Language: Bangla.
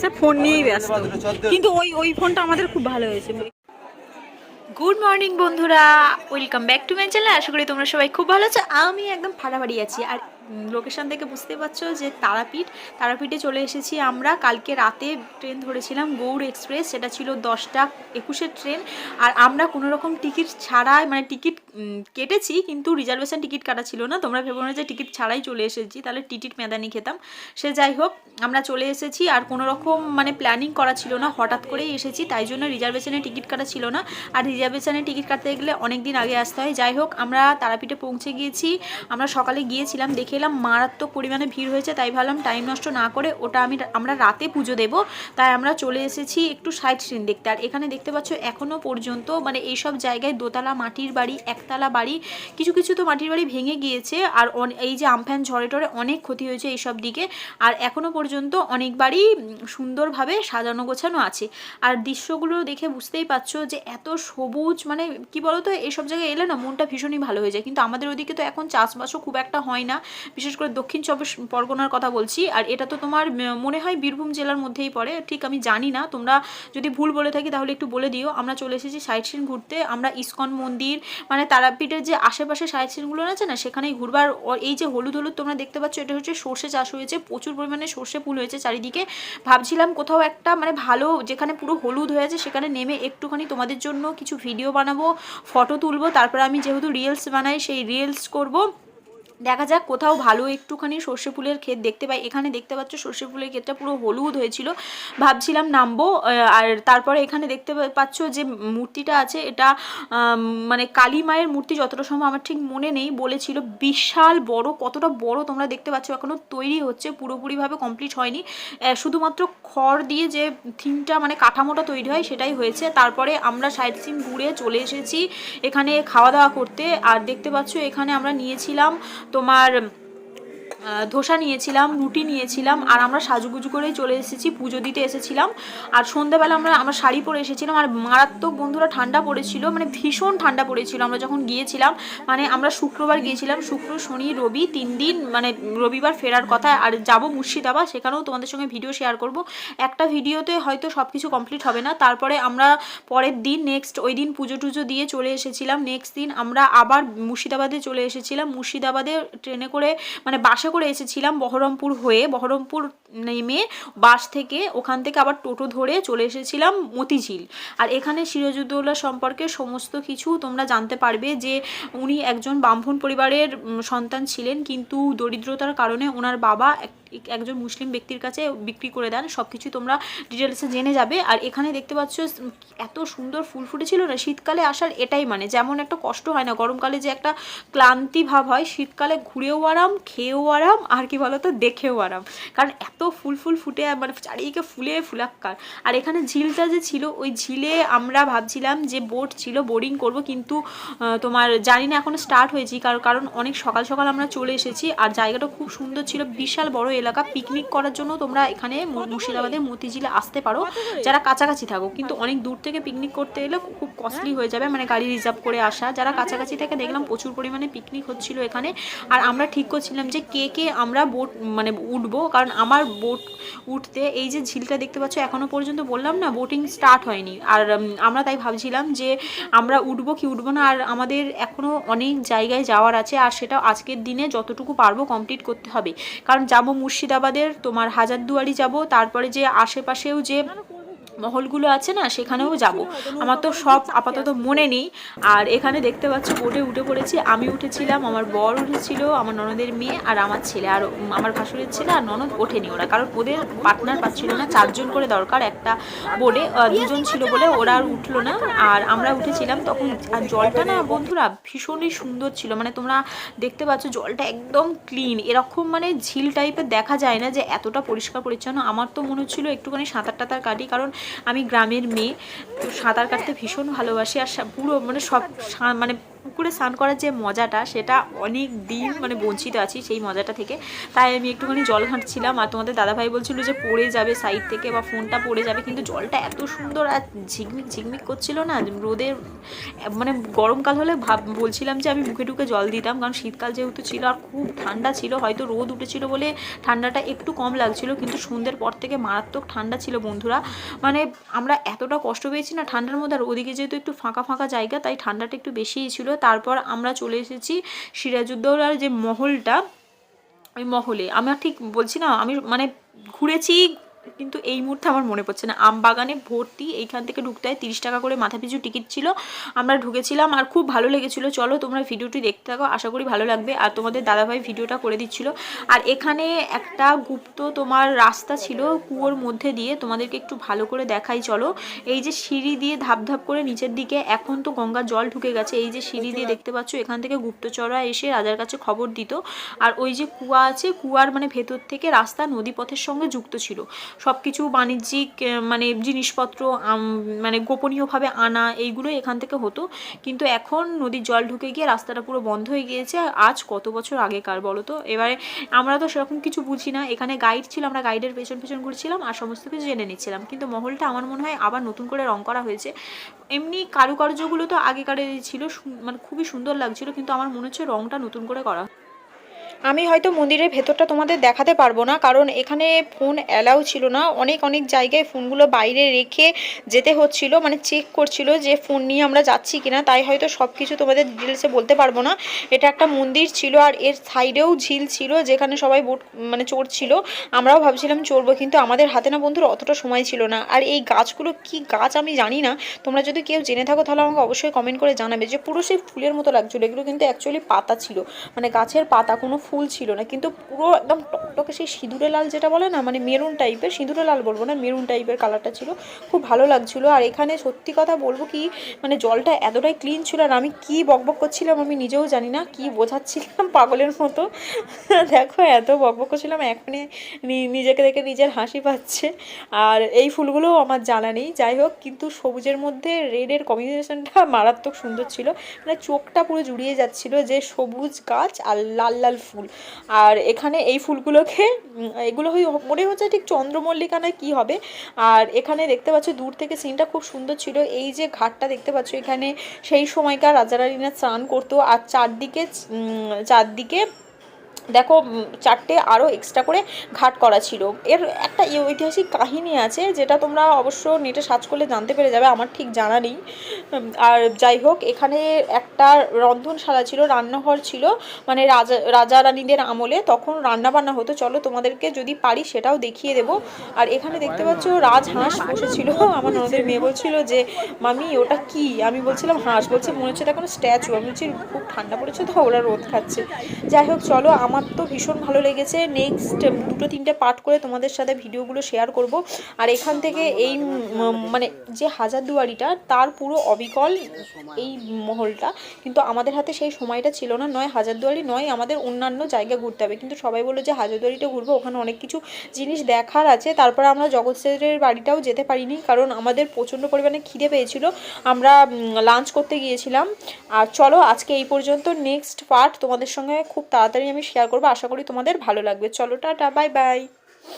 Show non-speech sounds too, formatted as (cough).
সে ফোন নিয়েই ব্যস্ত। কিন্তু ওই ওই ফোনটা আমাদের খুব ভালো হয়েছে। গুড মর্নিং বন্ধুরা। Welcome back to my channel আশা করি তোমরা সবাই খুব ভালো আছো। আমি একদম ফাটাফাটি আছি। আর লোকেশন থেকে বুঝতে পারছ যে তারাপীঠ। তারাপীঠে চলে এসেছি আমরা। কালকে রাতে ট্রেন ধরেছিলাম গৌড় এক্সপ্রেস সেটা ছিল দশটা একুশের ট্রেন আর আমরা কোনো রকম টিকিট ছাড়াই মানে টিকিট কেটেছি, কিন্তু রিজার্ভেশন টিকিট কাটা ছিল না। তোমরা ভেবো না যে টিকিট ছাড়াই চলে এসেছি। তাহলে টিকিট মেদানি খেতাম। সে যাই হোক, আমরা চলে এসেছি। আর কোনো রকম মানে প্ল্যানিং করা ছিল না। হঠাৎ করেই এসেছি। তাই জন্য রিজার্ভেশনের টিকিট কাটা ছিল না। আর রিজার্ভেশনের টিকিট কাটতে গেলে অনেক দিন আগে আসতে হয়। যাই হোক, আমরা তারাপীঠে পৌঁছে গিয়েছি। আমরা সকালে গিয়েছিলাম। দেখে এলাম মারাত্মক পরিমাণে ভিড় হয়েছে, তাই ভাবলাম টাইম নষ্ট না করে ওটা আমি আমরা রাতে পুজো দেব, তাই আমরা চলে এসেছি একটু সাইড সিন দেখতে। আর এখানে দেখতে পাচ্ছ এখনও পর্যন্ত মানে এইসব জায়গায় দোতলা মাটির বাড়ি, একতলা বাড়ি, কিছু কিছু তো মাটির বাড়ি ভেঙে গিয়েছে, আর এই যে আমফ্যান ঝড়ে টরে অনেক ক্ষতি হয়েছে এইসব দিকে। আর এখনও পর্যন্ত অনেক বাড়ি সুন্দরভাবে সাজানো গোছানো আছে। আর দৃশ্যগুলো দেখে বুঝতেই পারছ যে এত সবুজ মানে কি বলতো, এইসব জায়গায় এলে না মনটা ভীষণই ভালো হয়ে যায়। কিন্তু আমাদের ওদিকে তো এখন চাষবাসও খুব একটা হয় না। বিশেষ করে দক্ষিণ চব্বিশ পরগনার কথা বলছি, আর এটা তো তোমার মনে হয় বীরভূম জেলার মধ্যেই পড়ে, ঠিক আমি জানি না, তোমরা যদি ভুল বলে থাকি তাহলে একটু বলে দিও, আমরা চলে এসেছি সাইট সিন ঘুরতে, আমরা ইস্কন মন্দির মানে তারাপীঠের যে আশেপাশে সাইট সিনগুলো আছে না, সেখানেই ঘুরবার এই যে হলুদ হলুদ তোমরা দেখতে পাচ্ছ, এটা হচ্ছে সর্ষে চাষ হয়েছে, প্রচুর পরিমাণে সর্ষে ফুল হয়েছে চারিদিকে, ভাবছিলাম কোথাও একটা মানে ভালো, যেখানে পুরো হলুদ হয়ে আছে সেখানে নেমে একটুখানি তোমাদের জন্য কিছু ভিডিও বানাবো ফটো তুলবো, তারপরে আমি যেহেতু রিলস বানাই, সেই রিলস করব দেখা যাক কোথাও ভালো একটুখানি সর্ষে ফুলের ক্ষেত দেখতে পাই। এখানে দেখতে পাচ্ছ সর্ষে ফুলের ক্ষেতটা পুরো হলুদ হয়েছিল। ভাবছিলাম নামবো আর তারপরে এখানে দেখতে পাচ্ছ যে মূর্তিটা আছে, এটা মানে কালী মায়ের মূর্তি যতটা সময় আমার ঠিক মনে নেই, বলেছিল বিশাল বড়, কতটা বড় তোমরা দেখতে পাচ্ছ এখনও তৈরি হচ্ছে, পুরোপুরিভাবে কমপ্লিট হয়নি। শুধুমাত্র খড় দিয়ে যে থিমটা মানে কাঠামোটা তৈরি হয় সেটাই হয়েছে। তারপরে আমরা সাইড সিন ঘুরে চলে এসেছি এখানে খাওয়া দাওয়া করতে, আর দেখতে পাচ্ছ এখানে আমরা নিয়েছিলাম তোমার ধোসা নিয়েছিলাম, রুটি নিয়েছিলাম, আর আমরা সাজুগুজু করেই চলে এসেছি, পুজো দিতে এসেছিলাম। আর সন্ধ্যাবেলা আমরা আমরা শাড়ি পরে এসেছিলাম, আর মারাত্মক বন্ধুরা ঠান্ডা পড়েছিল মানে ভীষণ ঠান্ডা পড়েছিল। আমরা যখন গিয়েছিলাম মানে আমরা শুক্রবার গিয়েছিলাম, শুক্র, শনি, রবি, তিন দিন মানে রবিবার ফেরার কথা, আর যাব মুর্শিদাবাদ, সেখানেও তোমাদের সঙ্গে ভিডিও শেয়ার করব। একটা ভিডিওতে হয়তো সব কিছু কমপ্লিট হবে না, তারপরে আমরা পরের দিন নেক্সট ওই দিন পুজো টুজো দিয়ে চলে এসেছিলাম নেক্সট দিন আমরা আবার মুর্শিদাবাদে চলে এসেছিলাম, মুর্শিদাবাদে ট্রেনে করে মানে বাসে করে এসেছিলাম বহরমপুর হয়ে। বহরমপুর নেমে বাস থেকে ওখান থেকে আবার টোটো ধরে চলে এসেছিলাম মতিঝিল। আর এখানে সিরাজউদ্দৌলা সম্পর্কে সমস্ত কিছু তোমরা জানতে পারবে যে উনি একজন ব্রাহ্মণ পরিবারের সন্তান ছিলেন, কিন্তু দরিদ্রতার কারণে ওনার বাবা একজন মুসলিম ব্যক্তির কাছে বিক্রি করে দেন সব কিছু তোমরা ডিটেলসে জেনে যাবে। আর এখানে দেখতে পাচ্ছ এত সুন্দর ফুল ফুটেছিল না, শীতকালে আসার এটাই মানে যেমন একটা কষ্ট হয় না, গরমকালে যে একটা ক্লান্তি ভাব হয়, শীতকালে ঘুরেও আরাম, খেয়েও আরাম, আর কি বলতো, দেখেও আরাম। কারণ এত ফুল ফুল ফুটে মানে চারিদিকে ফুলে ফুলাক্কার। আর এখানে ঝিলটা যে ছিল, ওই ঝিলে আমরা ভাবছিলাম যে বোট ছিল বোরিং করব, কিন্তু তোমার জানি না এখনও স্টার্ট হয়েছি, কারণ কারণ অনেক সকাল সকাল আমরা চলে এসেছি, আর জায়গাটা খুব সুন্দর ছিল, বিশাল বড় এলাকা পিকনিক করার জন্য তোমরা এখানে মুর্শিদাবাদের মতিঝিলে আসতে পারো। যারা কাছাকাছি থাকো কিন্তু অনেক দূর থেকে পিকনিক করতে এলে খুব কস্টলি হয়ে যাবে। মানে গাড়ি রিজার্ভ করে আসা। যারা কাছাকাছি থেকে দেখলাম প্রচুর পরিমাণে পিকনিক হচ্ছিল এখানে। আর আমরা ঠিক করছিলাম যে কে কে আমরা বোট মানে উঠবো কারণ আমার বোট উঠতে এই যে ঝিলটা দেখতে পাচ্ছ এখনও পর্যন্ত বললাম না বোটিং স্টার্ট হয়নি। আর আমরা তাই ভাবছিলাম যে আমরা উঠবো কি উঠবো না। আর আমাদের এখনও অনেক জায়গায় যাওয়ার আছে। আর সেটা আজকের দিনে যতটুকু পারব কমপ্লিট করতে হবে। কারণ যাব মুর্শিদাবাদের তোমার হাজারদুয়ারি যাব তারপরে যে আশেপাশেও যে মহলগুলো আছে না সেখানেও যাব। আমার তো সব আপাতত মনে নেই। আর এখানে দেখতে পাচ্ছ বোটে উঠে পড়েছি। আমি উঠেছিলাম আমার বর উঠেছিল আমার ননদের মেয়ে আর আমার ছেলে। আর আমার ভাসুরের ছেলে আর ননদ ওঠেনি ওরা। কারণ ওদের পার্টনার পাচ্ছিল না চারজন করে দরকার একটা বোর্ডে দুজন ছিল বলে ওরা আর উঠল না। আর আমরা উঠেছিলাম তখন আর জলটা না বন্ধুরা ভীষণই সুন্দর ছিল। মানে তোমরা দেখতে পাচ্ছ জলটা একদম ক্লিন। এরকম মানে ঝিল টাইপের দেখা যায় না যে এতটা পরিষ্কার পরিচ্ছন্ন। আমার তো মনে হচ্ছিল একটুখানি সাঁতার টাতার কাটি। কারণ আমি গ্রামের মেয়ে তো সাঁতার কাটতে ভীষণ ভালোবাসি আর পুরো মানে সব মানে পুকুরে স্নান করার যে মজাটা, সেটা অনেক দিন মানে বঞ্চিত আছি সেই মজাটা থেকে। তাই আমি একটুখানি জল ঘাঁটছিলাম আর তোমাদের দাদাভাই বলছিল যে পড়ে যাবে সাইড থেকে বা ফোনটা পড়ে যাবে, কিন্তু জলটা এত সুন্দর আর ঝিকমিক ঝিকমিক করছিল না রোদের মানে গরমকাল হলে ভাব বলছিলাম যে আমি মুখে টুকে জল দিতাম, কারণ শীতকাল যেহেতু ছিল আর খুব ঠান্ডা ছিল, হয়তো রোদ উঠেছিল বলে ঠান্ডাটা একটু কম লাগছিল, কিন্তু সন্ধ্যের পর থেকে মারাত্মক ঠান্ডা ছিল বন্ধুরা। মানে আমরা এতটা কষ্ট পেয়েছি না ঠান্ডার মধ্যে, আর ওদিকে যেহেতু একটু ফাঁকা ফাঁকা জায়গা, তাই ঠান্ডাটা একটু বেশিই ছিল। তারপর আমরা চলে এসেছি সিরাজউদ্দৌলার যে মহলটা, ওই মহলে। আমরা ঠিক বলছি না, আমি মানে ঘুরেছি কিন্তু এই মুহূর্তে আমার মনে পড়ছে না। আম বাগানে ভর্তি, এইখান থেকে ঢুকতে হয় তিরিশ টাকা করে মাথা পিছু টিকিট ছিল। আমরা ঢুকেছিলাম আর খুব ভালো লেগেছিলো। চলো তোমরা ভিডিওটি দেখতে থাকো, আশা করি ভালো লাগবে। আর তোমাদের দাদাভাই ভিডিওটা করে দিচ্ছিল। আর এখানে একটা গুপ্ত তোমার রাস্তা ছিল কুয়োর মধ্যে দিয়ে। তোমাদেরকে একটু ভালো করে দেখাই, চলো। এই যে সিঁড়ি দিয়ে ধাপ ধাপ করে নিচের দিকে এখন তো গঙ্গার জল ঢুকে গেছে। এই যে সিঁড়ি দিয়ে দেখতে পাচ্ছ, এখান থেকে গুপ্তচররা এসে রাজার কাছে খবর দিত। আর ওই যে কুয়া আছে, কুয়ার মানে ভেতর থেকে রাস্তা নদীপথের সঙ্গে যুক্ত ছিল। সব কিছু বাণিজ্যিক মানে জিনিসপত্র মানে গোপনীয়ভাবে আনা, এইগুলোই এখান থেকে হতো। কিন্তু এখন নদীর জল ঢুকে গিয়ে রাস্তাটা পুরো বন্ধ হয়ে গিয়েছে। আজ কত বছর আগেকার বলো তো? এবারে আমরা তো সেরকম কিছু বুঝি না। এখানে গাইড ছিল, আমরা গাইডের পেছন পেছন ঘুরছিলাম আর সমস্ত কিছু জেনে নিচ্ছিলাম। কিন্তু মহলটা আমার মনে হয় আবার নতুন করে রং করা হয়েছে। এমনি কারুকার্যগুলো তো আগেকারের ছিল মানে খুবই সুন্দর লাগছিল, কিন্তু আমার মনে হচ্ছে রংটা নতুন করে করা আমি হয়তো মন্দিরের ভেতরটা তোমাদের দেখাতে পারব না, কারণ এখানে ফোন অ্যালাউ ছিল না। অনেক অনেক জায়গায় ফোনগুলো বাইরে রেখে যেতে হচ্ছিল মানে চেক করছিল যে ফোন নিয়ে আমরা যাচ্ছি কিনা, তাই হয়তো সব কিছু তোমাদের ডিটেলসে বলতে পারব না। এটা একটা মন্দির ছিল আর এর সাইডেও ঝিল ছিল, যেখানে সবাই বোট মানে চড়ছিল আমরাও ভাবছিলাম চড়বো, কিন্তু আমাদের হাতে না বন্ধুর অতটা সময় ছিল না। আর এই গাছগুলো কি গাছ আমি জানি না। তোমরা যদি কেউ জেনে থাকো, তাহলে আমাকে অবশ্যই কমেন্ট করে জানাবে যে পুরো সেই ফুলের মতো লাগছিল। এগুলো কিন্তু অ্যাকচুয়ালি পাতা ছিল। মানে গাছের পাতা, কোনো ফুল ছিল না, কিন্তু পুরো একদম টকটকে সেই সিঁদুরে লাল যেটা বলে না মানে মেরুন টাইপের, সিঁদুরে লাল বলব না, মেরুন টাইপের কালারটা ছিল, খুব ভালো লাগছিল। আর এখানে সত্যি কথা বলব কি মানে জলটা এতটাই ক্লিন ছিল আর আমি কি বকবক করছিলাম আমি নিজেও জানি না, কি বোঝাচ্ছিলাম পাগলের মতো। দেখো এত বকবক করছিলাম এখনই নি- নিজেকে দেখে নিজের হাসি পাচ্ছে। আর এই ফুলগুলোও আমার জানা নেই, যাই হোক, কিন্তু সবুজের মধ্যে রেডের কম্বিনেশনটা মারাত্মক সুন্দর ছিল। মানে চোখটা পুরো জুড়িয়ে যাচ্ছিল যে সবুজ গাছ আর লাল লাল ফুল। আর এখানে এই ফুলগুলোকে এগুলো মনে হচ্ছে ঠিক চন্দ্রমল্লিকা না কী হবে। আর এখানে দেখতে পাচ্ছ, দূর থেকে সিনটা খুব সুন্দর ছিল। এই যে ঘাটটা দেখতে পাচ্ছ, এখানে সেই সময়কার রাজা রানীরা স্নান করতো। আর চারদিকে চারদিকে দেখো চারটে আরও এক্সট্রা করে ঘাট করা ছিল। এর একটা ঐতিহাসিক কাহিনী আছে যেটা তোমরা অবশ্য নেটে সার্চ করলে জানতে পেরে যাবে, আমার ঠিক জানা নেই। আর যাই হোক, এখানে একটা রন্ধনশালা ছিল, রান্নাঘর ছিল মানে রাজা রাজা রানীদের আমলে। তখন রান্না বান্না হতো। চলো তোমাদেরকে যদি পারি সেটাও দেখিয়ে দেবো। আর এখানে দেখতে পাচ্ছ, রাজহাঁস বসেছিল। (laughs) আমার ননদের মেয়ে বলছিল যে, মামি, ওটা কি? আমি বলছিলাম, হাঁস। বলছে, মনে হচ্ছে এটা কোনো স্ট্যাচু আমি বলছি, খুব ঠান্ডা পড়েছে তো, ওরা রোদ খাচ্ছে। যাই হোক, চলো আমার তো ভীষণ ভালো লেগেছে। নেক্সট দুটো তিনটে পার্ট করে তোমাদের সাথে ভিডিওগুলো শেয়ার করব। আর এখান থেকে এই মানে যে হাজারদুয়ারিটা তার পুরো অবিকল এই মহলটা। কিন্তু আমাদের হাতে সেই সময়টা ছিল না। নয় হাজারদুয়ারি নয় আমাদের অন্যান্য জায়গা ঘুরতে হবে। কিন্তু সবাই বলল যে হাজারদুয়ারিটা ঘুরবো, ওখানে অনেক কিছু জিনিস দেখার আছে। তারপরে আমরা জগৎ বাড়িটাও যেতে পারিনি, কারণ আমাদের প্রচণ্ড পরিমাণে খিদে পেয়েছিল। আমরা লাঞ্চ করতে গিয়েছিলাম। আর চলো আজকে এই পর্যন্ত নেক্সট পার্ট তোমাদের সঙ্গে খুব তাড়াতাড়ি আমি শেয়ার করব। আশা করি তোমাদের ভালো লাগবে। চলো টাটা বাই বাই।